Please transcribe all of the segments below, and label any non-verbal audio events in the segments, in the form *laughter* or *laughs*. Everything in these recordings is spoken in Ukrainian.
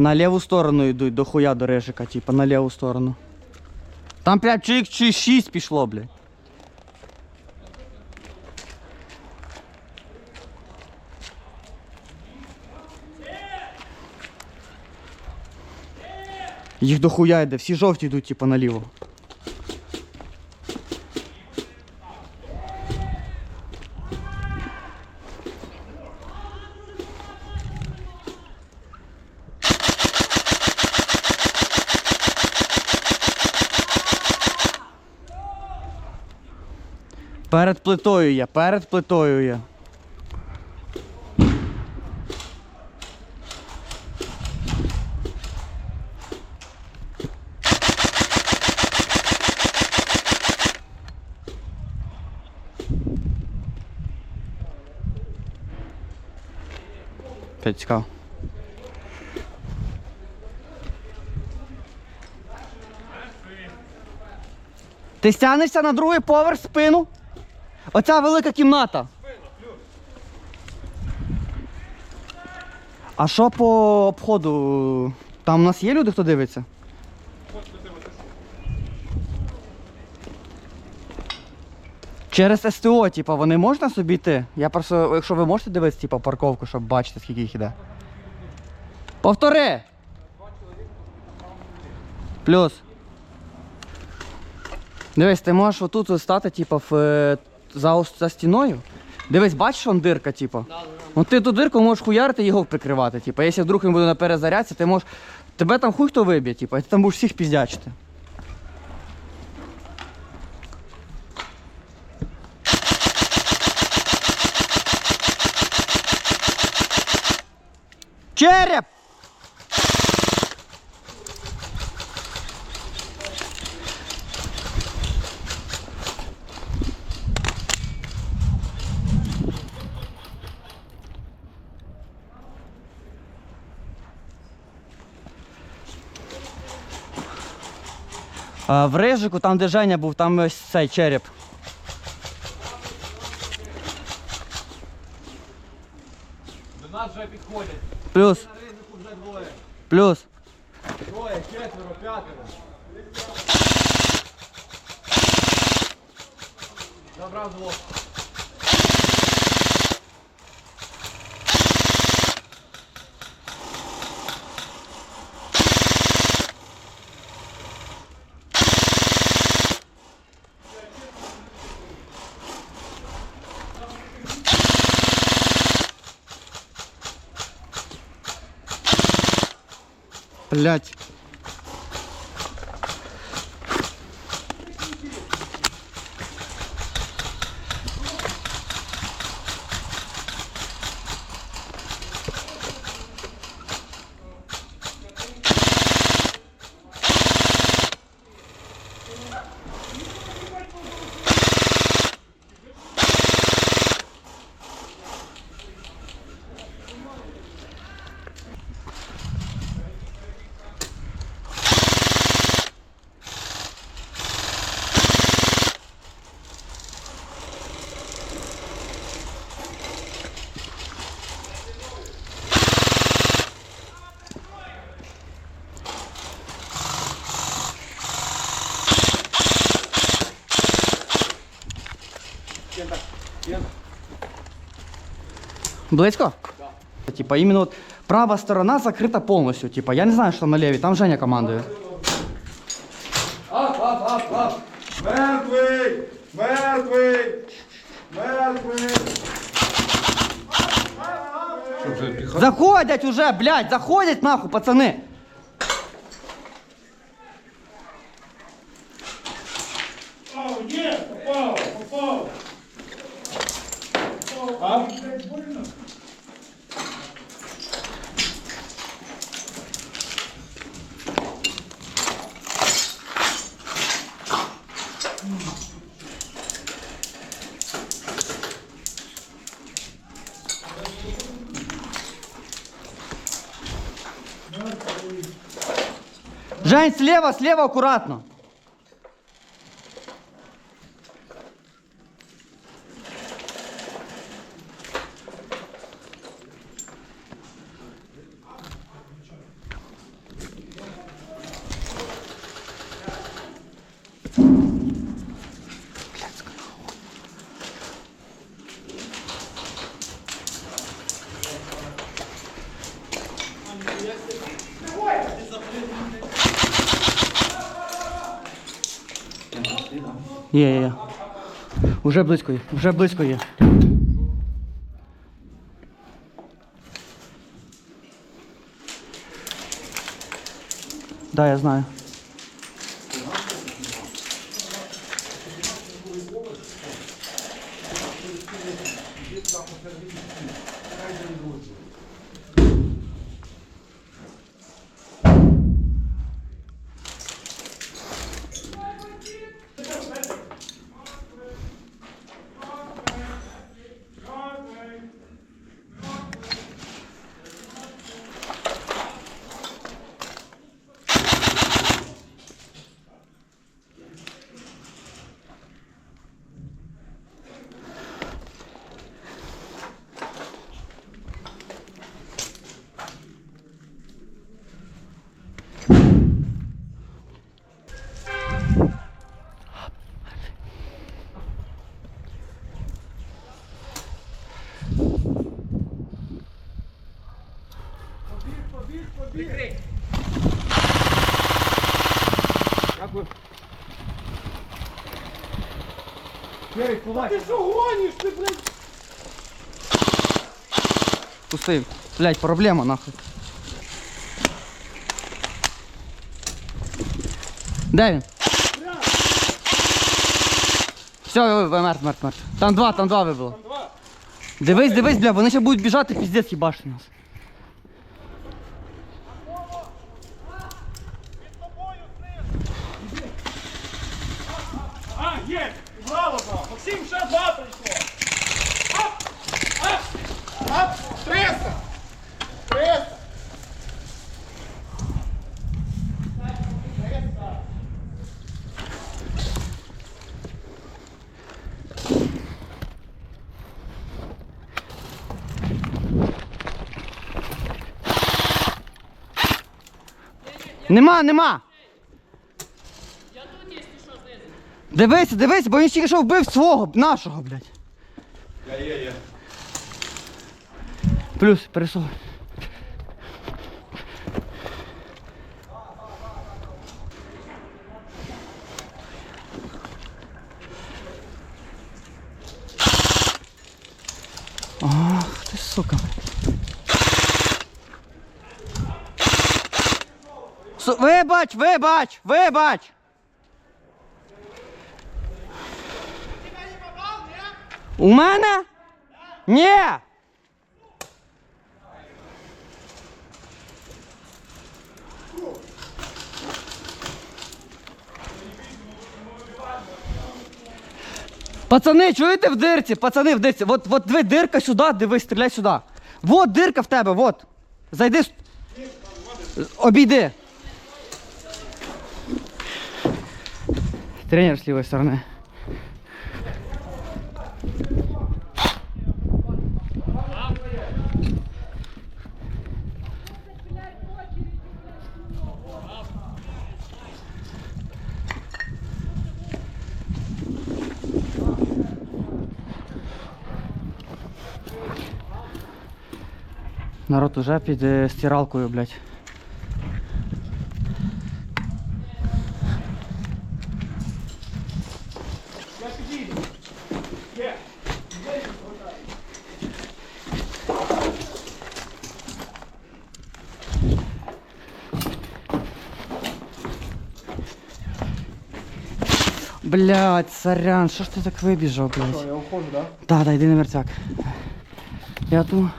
На ліву сторону йдуть, до хуя до режика, типа на ліву сторону. Там прям чик чи 6 пішло, блядь. Їх дохуя йде, всі жовті йдуть, типа наліво. Перед плитою я, перед плитою я. П'ять. Ти стягнешся на другий поверх спину? Оця велика кімната. А що по обходу? Там у нас є люди, хто дивиться? Через СТО, типа, вони можна собі йти? Я просто, якщо ви можете дивитися, типа, парковку, щоб бачити, скільки їх іде. Повтори! Плюс. Дивись, ти можеш отут стати, типу, в, е, за, за стіною. Дивись, бачиш, он дирка, типу. От ти ту дирку можеш хуярити його прикривати. Типу. Якщо вдруг він буде на перезарядці, ти можеш. Тебе там хуй хто виб'є, типу, і ти там будеш всіх піздячити. Череп! В рижику, там де Женя був, там ось цей череп. До нас вже підходять. Плюс, На ринку вже двоє. плюс. Троє, четверо, п'ятеро. Забрав двох. Блять. Близько? Типа, іменно от права сторона закрита повністю. Типа, я не знаю, що там на лівій, там Женя командує. Ап, ап, ап, ап. Мертвий! Мертвий! Мертвий! Заходять уже, блядь, заходять нахуй, пацани. Попав, є, попав, попав. Ап. Жень, слева, слева, аккуратно. Є, є, є. Уже близько є, вже близько є. Да, я знаю. Кирик, кулак. Ти що гониш, ти, блядь? Пустив. Блять, проблема нахуй. Де він? Все, мертв, мертв, мертв. Там два, там два вибило. Два. Дивись, дивись, бля, вони ще будуть біжати, піздець їбашить нас. Є! Браво, браво! Максим, ще два прийшло! Оп! Оп! Оп! 300! 300! Нема, нема. Дивись, дивись, бо він тільки що вбив свого, нашого, блядь. Я є, є. Плюс, пересовуй. Ах, ти сука. Су... Вибач, вибач, вибач! У мене? Пацани, чуєте в дирці? Пацани в дирці. Вот, вот диви, дирка сюди, дивись, стріляй сюди. Вот дирка в тебе, вот. Зайди. Обійди. Тренер з лівої сторони. Народ уже під е, стиралкою, блядь. Блядь, сорян, що ж ти так вибіжав, блядь? Я уходжу, так? Да, да, йди на мертвяк. Я тут.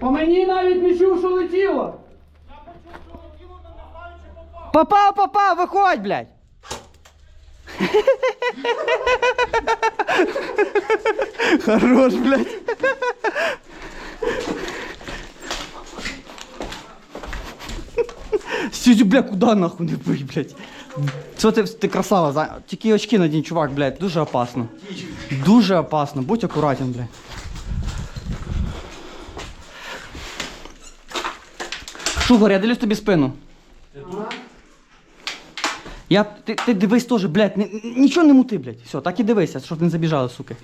По мені навіть не чув, що летіло. Попав, попав, виходь, блядь! *laughs* Хорош, блядь. Сидю, бля, куда нахуй не бий, блядь? Що ти, ти красава, за... тільки очки надінь, чувак, блядь, дуже опасно. Дуже опасно, будь акуратен, блядь. Шугар, я дивлюсь тобі спину. Я, ти, ти дивись теж, блядь, ні- нічого не мути, блядь. Все, так і дивися, щоб не забіжали, суки.